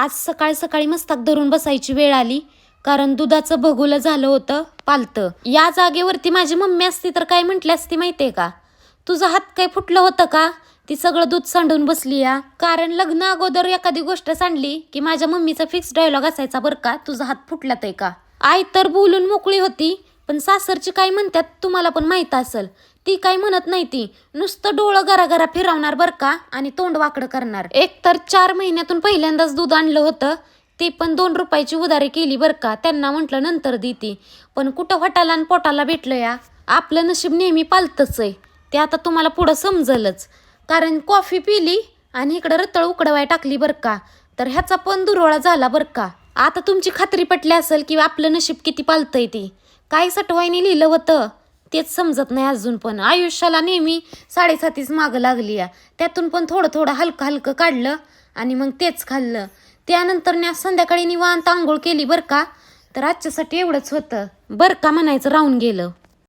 आज सकाळ सकाळी मस्तक धरून बसायची वेळ आली कारण दुधाचं भगुलं झालं होतं पालतं. या जागेवरती माझी मम्मी असती तर काय म्हटली असती माहितीये का? तुझं हात काय फुटलं होतं का? ती सगळं दूध सांडून बसली या. कारण लग्न अगोदर एखादी गोष्ट सांडली की माझ्या मम्मीचा फिक्स डायलॉग असायचा बरं का? तुझा हात फुटलात आहे का? आई तर बोलून मोकळी होती. पण सासरची काय म्हणतात तुम्हाला पण माहीत असेल. ती काय म्हणत नाही ती. नुसतं डोळं घराघरा फिरवणार बरं का आणि तोंड वाकडं करणार. एक तर चार महिन्यातून पहिल्यांदाच दूध आणलं होतं. ते पण दोन रुपयाची उधारी केली बरं का. त्यांना म्हटलं नंतर देते पण कुठं हटाला आणि पोटाला भेटलं या? आपलं नशीब नेहमी पालतच आहे. ते आता तुम्हाला पुढं समजलंच. कारण कॉफी पिली आणि इकडं रतळ उकडवाय टाकली बरं का. तर ह्याचा पण दुरोळा झाला बरं का. आता तुमची खात्री पटली असेल की आपलं नशीब किती पालतंय ती. काय सटवाईने लिहिलं होतं? तेच समजत नाही अजून पण. आयुष्याला नेहमी साडेसातीच मागं लागली या त्यातून पण थोडं थोडं हलकं हलकं काढलं आणि मग तेच खाल्लं. त्यानंतर न्या संध्याकाळी निवांत आंघोळ केली बरं का? तर आजच्यासाठी एवढंच होतं. बरं का म्हणायचं राहून गेलं.